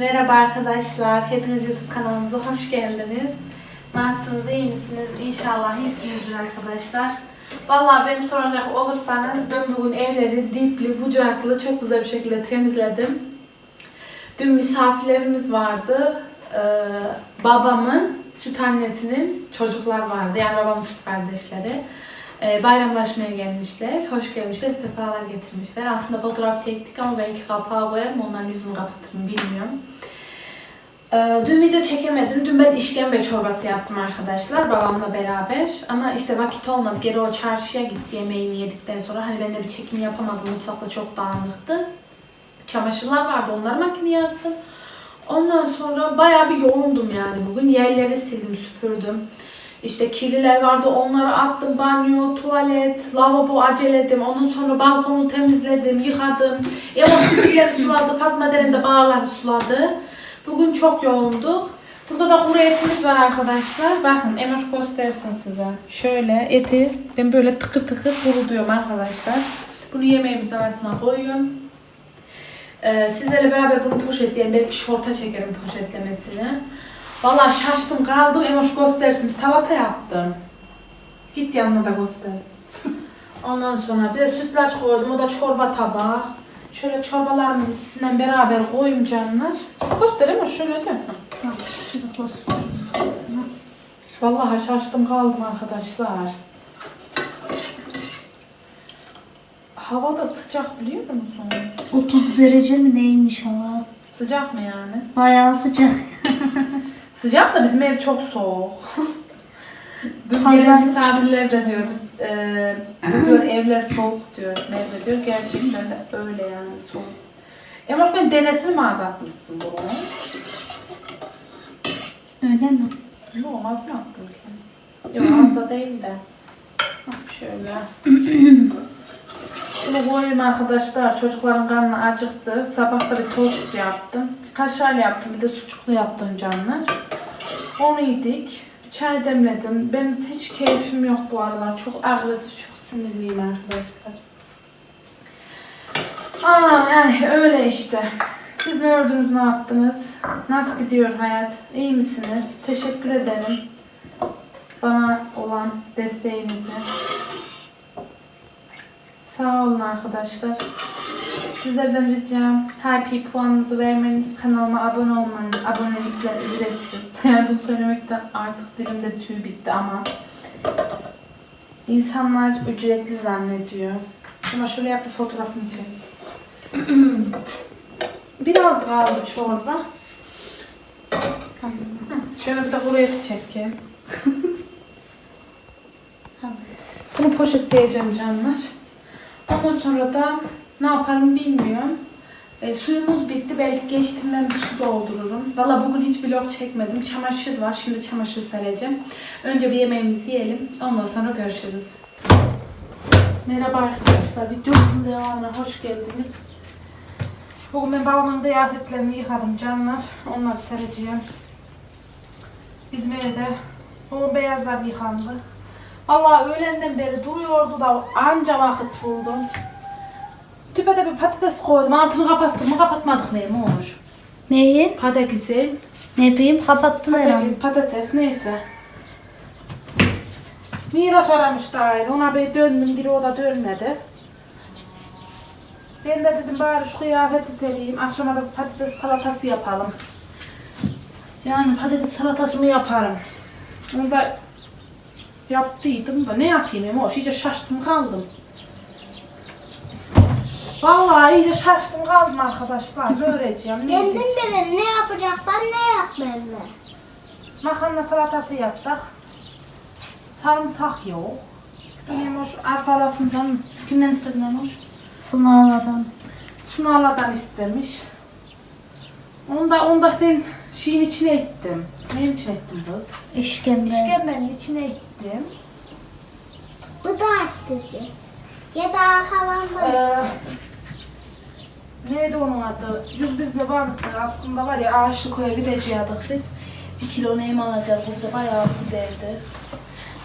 Merhaba arkadaşlar. Hepiniz YouTube kanalımıza hoş geldiniz. Nasılsınız? iyi misiniz? İnşallah iyisinizdir arkadaşlar. Vallahi beni soracak olursanız ben bugün evleri dipli, bucaklı çok güzel bir şekilde temizledim. Dün misafirlerimiz vardı. Ee, babamın süt annesinin çocuklar vardı. Yani babamın süt kardeşleri. Ee, bayramlaşmaya gelmişler. Hoş gelmişler. Sefalar getirmişler. Aslında fotoğraf çektik ama belki kapağı koyarım. Onların yüzünü kapatırım. Bilmiyorum. Ee, dün video çekemedim. Dün ben işkembe çorbası yaptım arkadaşlar babamla beraber. Ama işte vakit olmadı. Geri o çarşıya gitti yemeğini yedikten sonra. Hani ben de bir çekim yapamadım. Mutfakta çok dağınıktı. Çamaşırlar vardı. Onları makineye attım. Ondan sonra bayağı bir yoğundum yani bugün. Yerleri sildim, süpürdüm. İşte kirliler vardı onları attım. Banyo, tuvalet, lavabo aceledim. Ondan sonra balkonu temizledim, yıkadım. Eva sütleri suladı, Fatma Deren de bağları suladı. Bugün çok yoğunduk. Burada da kuru etimiz var arkadaşlar. Bakın Emoş göstersin size. Şöyle eti ben böyle tıkır tıkır kuruluyorum arkadaşlar. Bunu yemeğimizin arasına koyuyorum. Ee, sizlerle beraber bunu poşetleyelim. Belki şorta çekerim poşetlemesini. Vallahi şaştım kaldım. Emoş göstersin. Bir salata yaptım. Git yanına da göster. Ondan sonra bir de sütlaç koydum. O da çorba tabağı. Şöyle çorbalarımızı sizinle beraber koyayım canlar. Göster Emoş şöyle de. Vallahi şaştım kaldım arkadaşlar. Hava da sıcak biliyor musun? 30 derece mi neymiş hava? Sıcak mı yani? Bayağı sıcak. Sıcak da bizim ev çok soğuk. Dün gelen çok misafirler de diyor biz e, diyor evler soğuk diyor. Merve diyor gerçekten de öyle yani soğuk. Emoş ben denesini mi azaltmışsın bunu? Öyle mi? Yok az mı attın ki? Yok az da değil de. Bak şöyle. Şunu koyayım arkadaşlar. Çocukların karnı acıktı. Sabah da bir tost yaptım. Kaşarlı yaptım. Bir de sucuklu yaptım canlar. Onu yedik. Çay demledim. Benim hiç keyfim yok bu aralar. Çok agresif, çok sinirliyim arkadaşlar. Ay öyle işte. Siz ne ördünüz, ne yaptınız? Nasıl gidiyor hayat? İyi misiniz? Teşekkür ederim. Bana olan desteğinize. Sağ olun arkadaşlar. Sizlerden ricam Happy puanınızı vermeniz, kanalıma abone olmanız, abonelikler ücretsiz. Yani bunu söylemekten artık dilimde tüy bitti ama insanlar ücretli zannediyor. Ama şöyle yap bir fotoğrafını çek. Biraz kaldı çorba. Şöyle bir de buraya çekeyim. Bunu poşetleyeceğim canlar. Ondan sonra da ne yaparım bilmiyorum. E, suyumuz bitti. Belki geçtiğinden bir su doldururum. Valla bugün hiç vlog çekmedim. Çamaşır var. Şimdi çamaşır sereceğim. Önce bir yemeğimizi yiyelim. Ondan sonra görüşürüz. Merhaba arkadaşlar. Videomuzun devamına hoş geldiniz. Bugün ben babamın kıyafetlerini yıkadım canlar. Onları sereceğim. Bizim evde o beyazlar yıkandı. Vallahi öğlenden beri duruyordu da anca vakit buldum. Tüpede bir patates koydum. Altını kapattık mı kapatmadık mı Emoş? Neyi? Patatesi, Ne bileyim kapattın herhalde. patates, patates neyse. Miraç aramıştı ayrı. Ona bir döndüm, biri o da dönmedi. Ben de dedim bari şu kıyafeti sereyim. Akşama da patates salatası yapalım. Yani patates salatası mı yaparım? Onu da yaptıydım da ne yapayım Emoş? İyice şaştım kaldım. Vallahi iyice şaştım kaldım arkadaşlar. Böğüreceğim. Ne Kendin diyeyim? bilin ne yapacaksan ne yap benimle. Makarna salatası yapsak. Sarımsak yok. Emoş arpalasından kimden istedin Emoş? Sınavlardan. Sunarlardan istemiş. Onu da, onu da ben şeyin içine ettim. Neyin içine ettim kız? İşkembe. İşkembenin içine ettim. Bu da isteyecek. Ya da halam da Ee, ister. Neydi onun adı? 101 de vardı. Aslında var ya Aşıköy'e gideceğiz biz. Bir kilo neyim alacağız. Bu bize bayağı giderdi.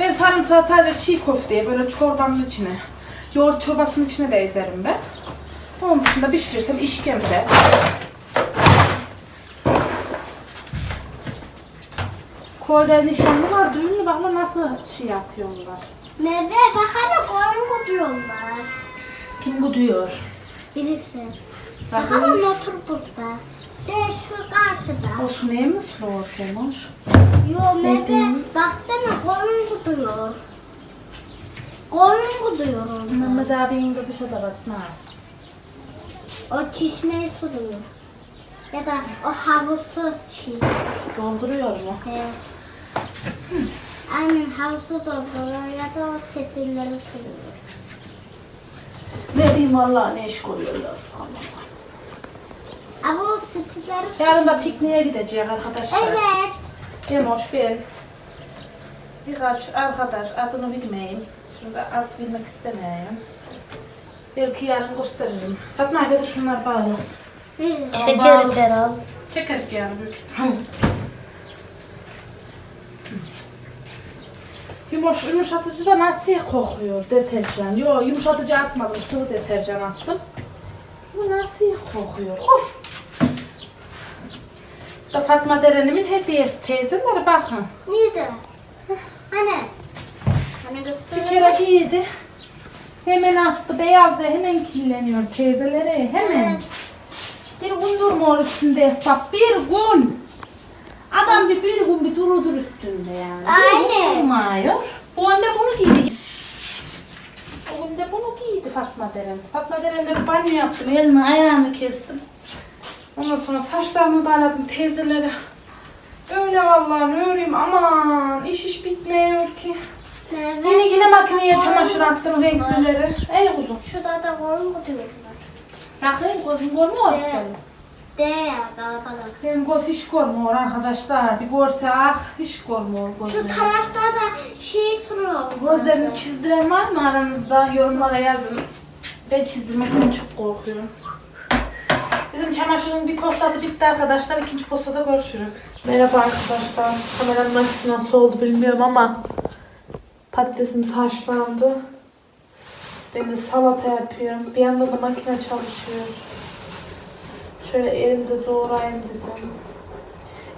Ben sarımsağı sadece çiğ köfteye böyle çorbanın içine. Yoğurt çorbasının içine de ezerim ben. Onun dışında pişirirsem işkembe. Köyde nişanlı var, düğünlü bakma nasıl şey yapıyorlar. Meyve bakalım koyun diyorlar. Kim gidiyor? Birisi. Bakın. Bakalım otur burada. De şu karşıda. O su neye mi suluyor Kemoş? Yo meyve baksana koyun gidiyor. Koyun gidiyor orada. Mehmet abinin de dışarıda bakma. O çişmeyi suluyor. Ya da o havuzu çiğ. Dolduruyor mu? He. Aynen havuzu dolduruyor ya da o setilleri suluyor. Ne diyeyim valla ne iş koyuyorlar sana. Ama o suluyor. Yarın da pikniğe gideceğiz arkadaşlar. Evet. Kemoş ben. Birkaç arkadaş adını bilmeyeyim. Şimdi ad bilmek istemiyorum. Belki yarın gösteririm. Fatma arkadaş şunlar bağlı. Çekerim herhalde. Çekerik yani büyük ihtimal. Yumuş, yumuşatıcı da nasıl kokuyor deterjan? Yo yumuşatıcı atmadım, sıvı deterjan attım. Bu nasıl kokuyor? Oy. Da Fatma Deren'imin hediyesi teyzeler bakın. Neydi? Hani? Hani Bir göster. kere giydi. Hemen attı beyaz ve hemen kirleniyor teyzeleri hemen. Evet. Bir gün durmuyor üstünde esnaf. Bir gün. Adam bir, bir gün bir durudur üstünde yani. Bir Aynen. durmuyor. O anne bunu giydi. O gün de bunu giydi Fatma Deren. Fatma Deren'de bir banyo yaptım. Elini ayağını kestim. Ondan sonra saçlarını daradım teyzelere. Öyle vallahi öreyim aman iş iş bitmiyor ki. Meyve Yine yine makineye çamaşır attım renklileri. Ey kuzum. Şurada da koyun gidiyorlar. Bakayım gözüm görmüyor musun? De ya kalabalık. Benim göz hiç görmüyor arkadaşlar. Bir görse ah hiç görmüyor Şu gözüm. tarafta da şey sürüyor. Gözlerini çizdiren var mı aranızda? Yorumlara yazın. Ben çizdirmekten çok korkuyorum. Çamaşırın bir postası bitti arkadaşlar. İkinci postada görüşürüz. Merhaba arkadaşlar. Kameranın açısı nasıl oldu bilmiyorum ama patatesim haşlandı. Ben de salata yapıyorum. Bir yanda da makine çalışıyor. Şöyle elimde doğrayayım dedim.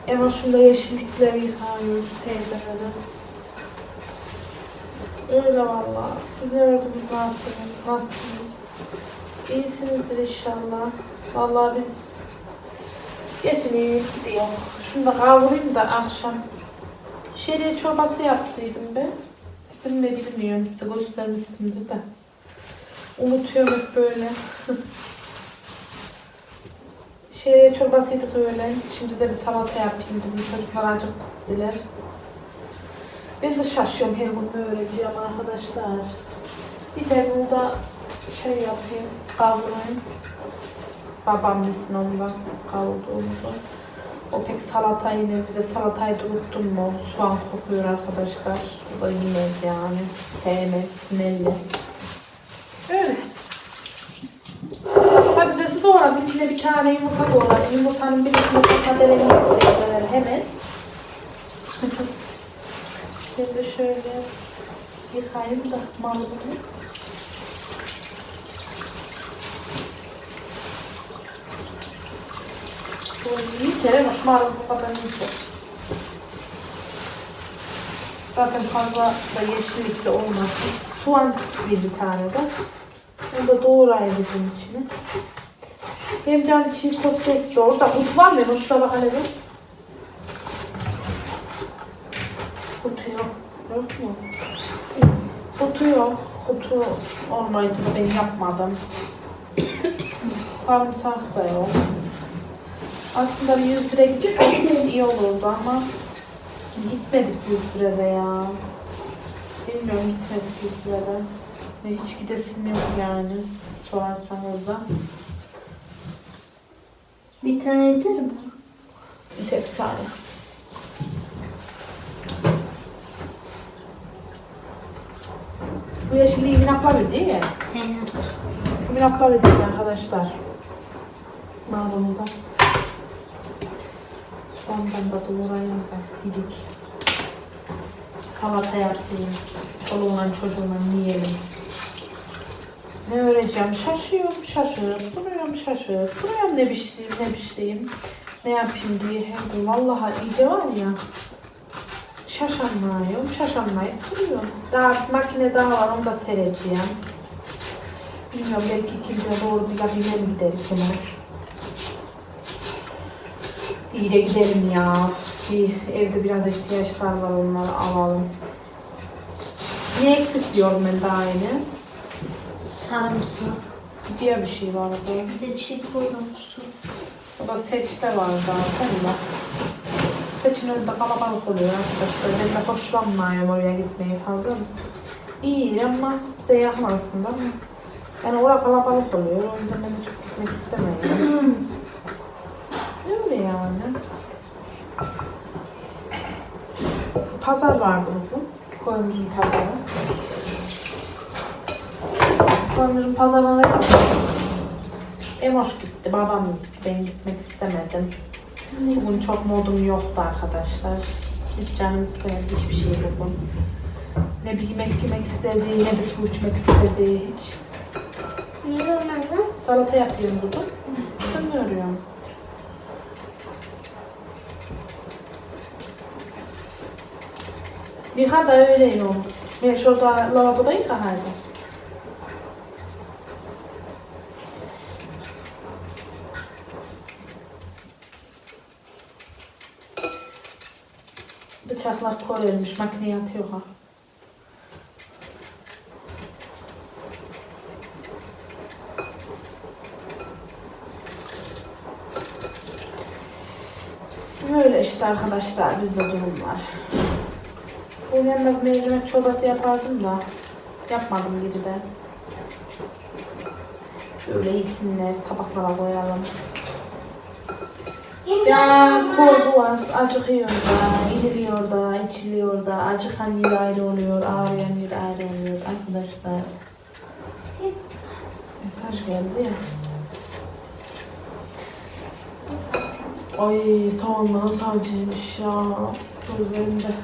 Eva şurada yeşillikleri yıkıyor teyzeleri. Öyle valla. Siz ne ördünüz, ne yaptınız, nasılsınız? İyisinizdir inşallah. Valla biz geçineyim gidiyor. Şunu da kavurayım da akşam. Şeriye çorbası yaptıydım ben. Dedim ne bilmiyorum size göstermişsimdir de. Unutuyorum hep böyle. Şeriye çorbasıydık öyle. Şimdi de bir salata yapayım dedim. Çocuklar acıktı dediler. Ben de şaşıyorum her gün ne öğreneceğim arkadaşlar. Bir de burada şey yapayım, kavurayım. Babam bilsin ondan kavurduğumuzu. O pek salata yemez. Bir de salatayı da unuttum mu? Soğan kokuyor arkadaşlar. O da yemez yani. Sevmez, sinirli. Öyle. Patatesi doğradım. İçine bir tane yumurta doğradım. Yumurtanın birisini patatelerini koyuyorlar hemen. De şöyle yıkayayım da malını. Şöyle bir kere bak marul bu kadar yiyecek. Zaten fazla da yeşillik de olmasın. Soğan bir tane de. Onu da doğrayayım bizim içine. Benim canım çiğ köfte istiyor. Orada mut var mı? Şurada bak hele bir. Kutu yok. Yok mu? Kutu yok. Kutu olmayınca ben yapmadım. Sarımsak da yok. Aslında bir 100 lira gitsek iyi olurdu ama gitmedik 100 liraya ya. Bilmiyorum gitmedik 100 liraya. Ve hiç gidesim yok yani sorarsanız da. Bir tane yeter mi? Bir tek tane. Bu yeşilliği Minapla verdi ya. He. Minapla verdi arkadaşlar. Marulu da. Soğandan da doğrayayım da yedik. Salata yapayım. Çoluğunla çocuğunla yiyelim. Ne öreceğim? Şaşıyorum, şaşırıp duruyorum, şaşırıp duruyorum ne pişireyim, ne pişireyim, ne yapayım diye her gün. Vallahi iyice var ya. Şaşanmayım, şaşanmayıp duruyorum. Daha makine daha var, onu da sereceğim. Bilmiyorum, belki ikimize doğru bir yine gideriz hemen? İyi de gidelim ya. Bir, evde biraz ihtiyaçlar var, onları alalım. Ne eksik diyorum ben daha yeni? Sarımsak. Diğer bir şey vardı. Bir de koydum su. O da seçte var zaten de. Seçin önünde kalabalık oluyor arkadaşlar. Ben de hoşlanmıyorum oraya gitmeyi fazla. İyi ama yakın aslında. Yani orada kalabalık oluyor. O yüzden ben de çok gitmek istemiyorum. Öyle yani. Pazar vardı bugün. Koyumuzun pazarı. Koyumuzun pazarına da Emoş gitti, babam gitti. Ben gitmek istemedim. Bugün çok modum yoktu arkadaşlar. Hiç canım istemedi hiçbir şey bugün. Ne bir yemek yemek istedi, ne bir su içmek istedi hiç. Ne zamanı? Salata yapıyorum bugün. Sen ne örüyorsun? Yıka da öyle yiyorum. Ben şurada lavaboda yıka hadi. Bıçaklar korelmiş, makineye atıyor ha. Böyle işte arkadaşlar bizde durumlar. Bu yanında mercimek çorbası yapardım da yapmadım de. Şöyle iyisinler tabaklara koyalım. Ya korbuaz acıkıyor da, yediliyor da, içiliyor da, acıkan yer ayrı oluyor, ağrıyan yer ayrı oluyor arkadaşlar. Mesaj geldi ya. Ay soğanların sadeceymiş ya. Gözlerimde.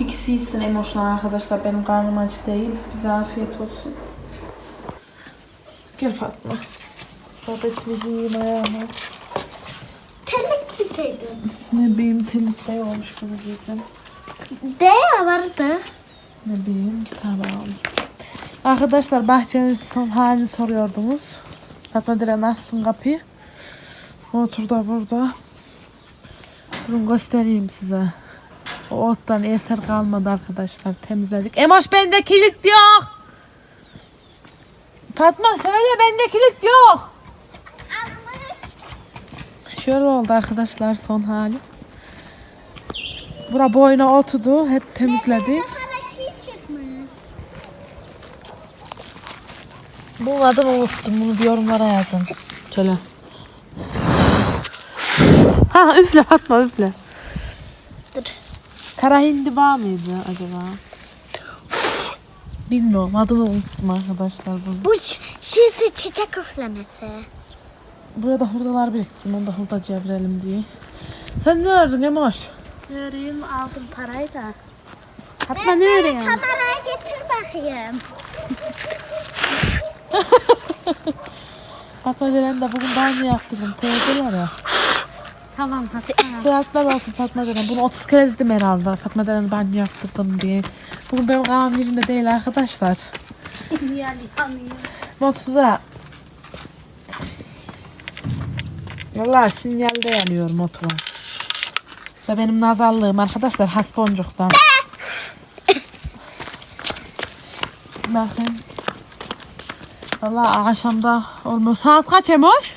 İkisi iyisin emoşlar arkadaşlar. Benim karnım aç değil. Bize afiyet olsun. Gel Fatma. Babetli giyeyim ayağıma. Telek gitseydim. Ne bileyim temizde olmuş bunu giydim. De vardı. Ne bileyim kitap aldım. Arkadaşlar bahçenin son halini soruyordunuz. Fatma Diren açsın kapıyı. Otur da burada. Durun göstereyim size. O ottan eser kalmadı arkadaşlar. Temizledik. Emoş bende kilit yok. Fatma söyle bende kilit yok. Şöyle oldu arkadaşlar son hali. Bura boyuna oturdu. Hep temizledik. Çıkmış. Bu adını unuttum. Bunu bir yorumlara yazın. Şöyle. Ha üfle Fatma üfle. Kara hindiba mıydı acaba? Bilmiyorum adını unuttum arkadaşlar bunu. Bu ş- şeyse çiçek üflemesi. Burada hurdalar biriktirdim. Onu da hurdacıya verelim diye. Sen ne ördün Emoş? Örüğüm aldım parayı da. Fatma ne örüyorsun? Kamerayı getir bakayım. Fatma Deren de bugün banyo yaptırdım. Teyzeler ya. Tamam Fatma. Sıratlar olsun Fatma Deren. Bunu 30 kere dedim herhalde. Fatma Deren banyo yaptırdım diye. Bugün benim kafam yerinde değil arkadaşlar. Sinyal yanıyor. Motoda Valla sinyalde yanıyor motora. Bu Da benim nazarlığım arkadaşlar has boncuktan. Bakın. Valla akşamda olmuş. Saat kaç Emoş?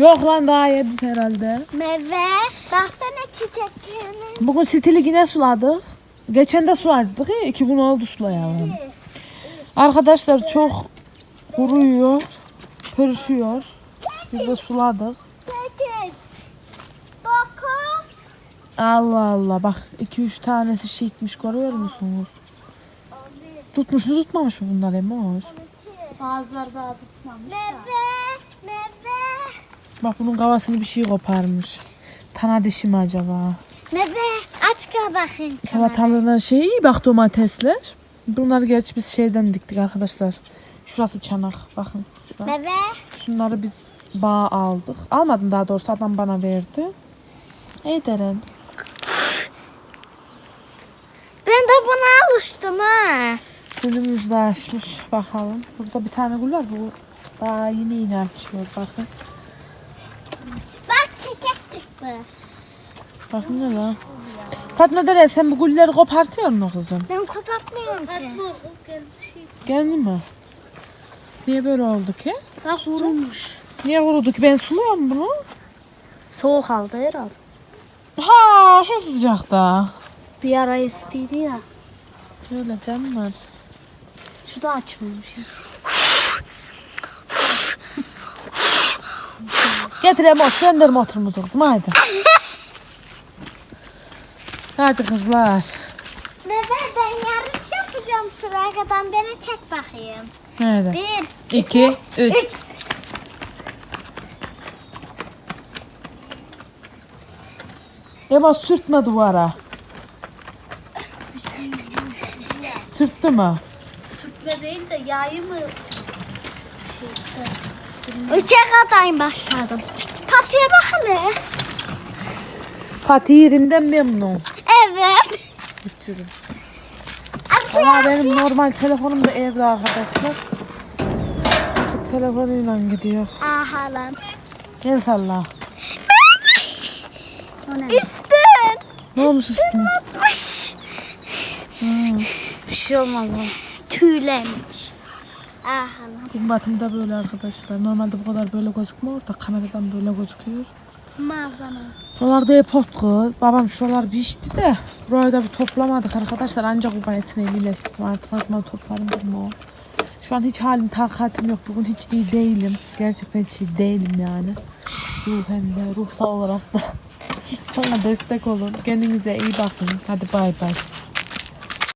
8'e geliyor. Yok lan daha yedi herhalde. Meyve. Baksana çiçeklerini. Bugün stili yine suladık. Geçen de suladık ya. iki gün oldu sulayalım. Arkadaşlar çok kuruyor. Pörüşüyor. Biz de suladık. Allah Allah bak 2-3 tanesi şişmiş görüyor musunuz? Tutmuş mu tutmamış mı bunlar Emoş? Bazıları daha tutmamış. Meyve. Bak bunun kafasını bir şey koparmış. Tana dişi mi acaba? Ne be? Aç bakayım. Sabah tanrıdan şey bak domatesler. Bunları gerçi biz şeyden diktik arkadaşlar. Şurası çanak. Bakın. Bebe. Şunları biz bağ aldık. Almadım daha doğrusu adam bana verdi. İyi derin. Ben de buna alıştım ha. Gülümüz açmış. Bakalım. Burada bir tane gül var. Bu daha yeni yeni açıyor. Bakın. Bak çiçek çıktı. Bakın ne lan. Fatma Dere sen bu gülleri kopartıyor musun kızım? Ben kopartmıyorum ki. Geldi mi? Niye böyle oldu ki? Bak vurulmuş. Niye kurudu ki? Ben suluyorum bunu. Soğuk aldı herhalde. Ha şu sıcakta. Bir ara istiydi ya. Şöyle canım var. Şu da açmamış. ya. Getir emot, gönder motorumuzu kızım haydi. Hadi kızlar. Bebe ben yarış yapacağım şuraya kadar. Beni çek bakayım. Hadi. Bir, İki, üç. üç. Emot sürtme duvara. Sürttü mü? Sürtme değil de yayı mı? Üçe kadar başladım. Papiye bak hele. Fatih yerimden memnun. Evet. Götürün. Ama benim normal telefonum da evde arkadaşlar. Artık telefonuyla gidiyor. Aha lan. El salla. Üstün. Ne olmuş üstüne? Atmış. Bir şey olmaz o. Tüylenmiş. Aha lan. Benim batım da böyle arkadaşlar. Normalde bu kadar böyle gözükmüyor da kameradan böyle gözüküyor. Malzeme. Buralar da hep ot kız. Babam şuralar biçti de. Burayı da bir toplamadık arkadaşlar. Ancak bu bayetine iyileştim. Artık ne zaman toplarım bilmiyorum. Şu an hiç halim takatim yok. Bugün hiç iyi değilim. Gerçekten hiç iyi değilim yani. Ruhen de ruhsal olarak da. Bana destek olun. Kendinize iyi bakın. Hadi bay bay.